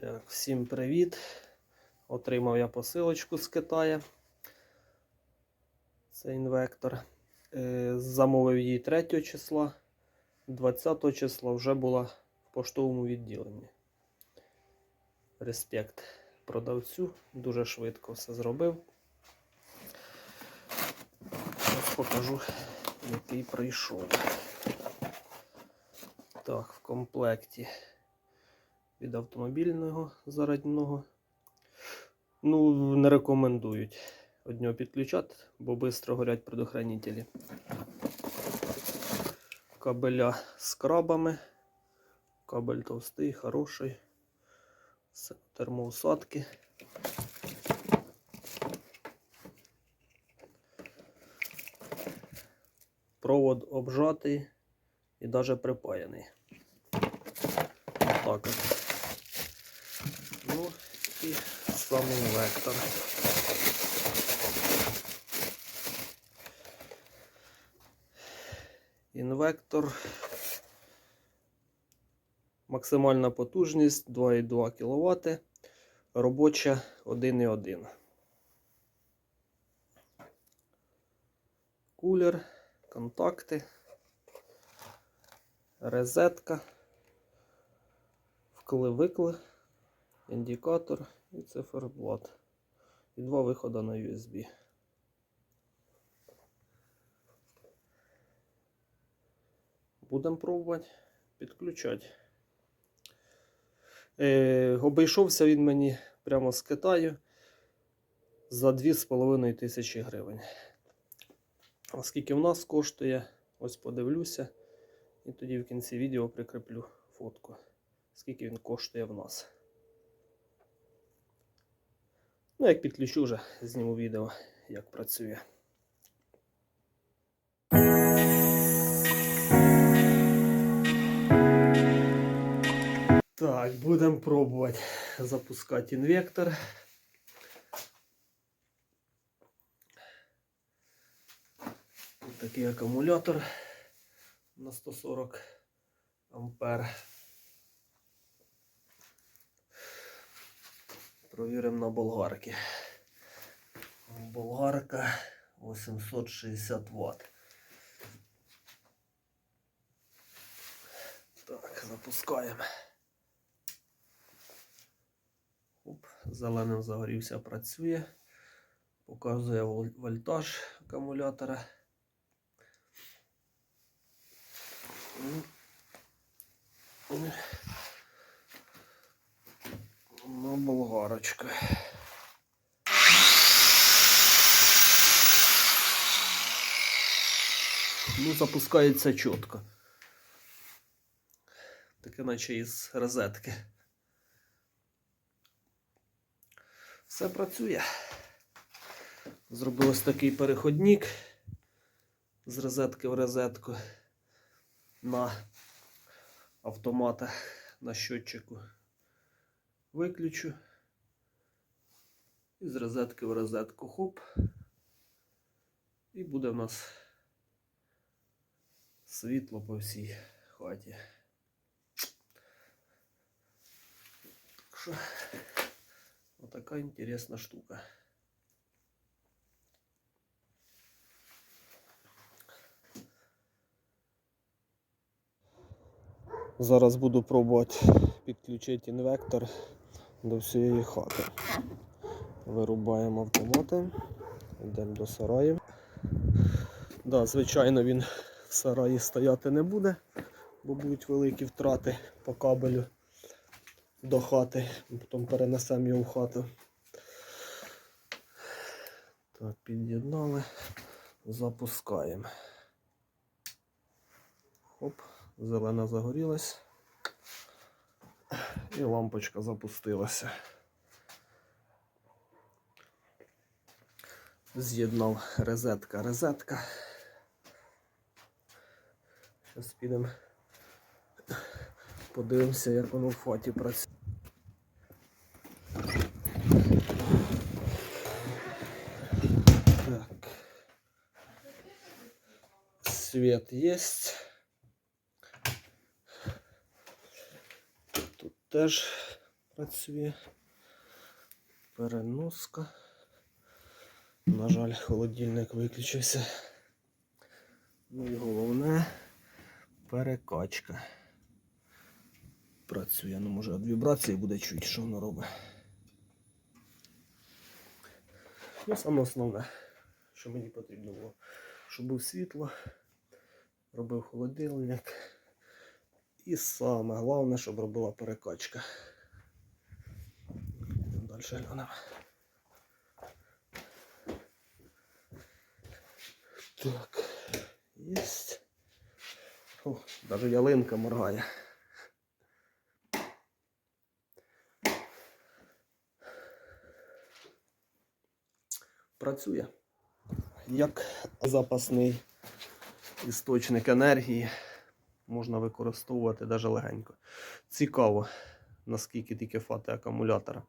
Так, всім привіт. Отримав я посилочку з Китаю. Це інвектор. Е, Замовив її 3 числа. 20 числа вже була в поштовому відділенні. Респект продавцю. Дуже швидко все зробив. Ось покажу, який прийшов. Так, в комплекті від автомобільного зарядного. Ну, не рекомендують від нього підключати, бо швидко горять предохранителі. Кабеля з крабами. Кабель товстий, хороший. Термоусадки. Провод обжатий і навіть припаяний. Так і сам інвектор. Інвектор. Максимальна потужність 2,2 кВт. Робоча 1,1. Кулер, контакти, розетка вкли-викли, індикатор і циферблат. І два виходи на USB. Будемо пробувати підключати. Е, обійшовся він мені прямо з Китаю за 2,5 тисячі гривень. А скільки в нас коштує, ось подивлюся. І тоді в кінці відео прикріплю фотку скільки він коштує в нас. Ну, як підключу вже, зніму відео, як працює. Так, будемо пробувати запускати інвектор. Такий акумулятор на 140 ампер. Провіримо на болгарки. Болгарка 860 Вт. Так, запускаємо. Оп, зеленим загорівся, працює. Показує вольтаж акумулятора. Ну, ну, Ну, болгарочка. Ну, запускається чітко. Таке наче із розетки. Все працює. Зробив ось такий переходник з розетки в розетку на автомата на щотчику виключу. І з розетки в розетку хоп. І буде в нас світло по всій хаті. Так що, отака інтересна штука. Зараз буду пробувати підключити інвектор до всієї хати. Вирубаємо автомати, йдемо до сараю. Да, звичайно, він в сараї стояти не буде, бо будуть великі втрати по кабелю до хати. Потім перенесемо його в хату. Так, під'єднали, запускаємо. Хоп, зелена загорілась. І лампочка запустилася. З'єднав розетка, розетка. Зараз підемо подивимося, як воно в фаті працює. Так. Свет есть. Тут теж працює. Переноска. На жаль, холодильник виключився. Ну і головне перекачка. Працює, ну може від вібрації буде чути, що воно робить. Ну, саме основне, що мені потрібно було, щоб був світло, робив холодильник. І саме головне, щоб робила перекачка. Далі глянемо. Так, єсть. О, навіть ялинка моргає. Працює. Як запасний істочник енергії можна використовувати навіть легенько. Цікаво, наскільки тільки фати акумулятора.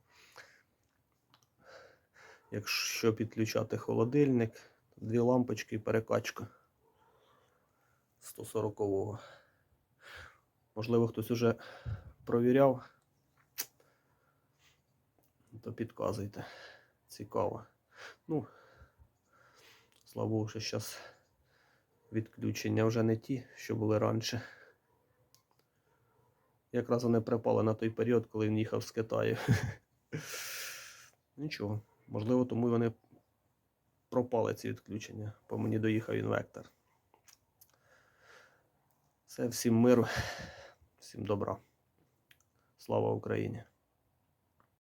Якщо підключати холодильник, дві лампочки і перекачка 140-го. Можливо, хтось уже провіряв, то підказуйте. Цікаво. Ну, слава Богу, що зараз відключення вже не ті, що були раніше. Якраз вони припали на той період, коли він їхав з Китаю. Нічого. Можливо, тому вони пропали ці відключення, бо мені доїхав інвектор. Все, всім миру, всім добра. Слава Україні!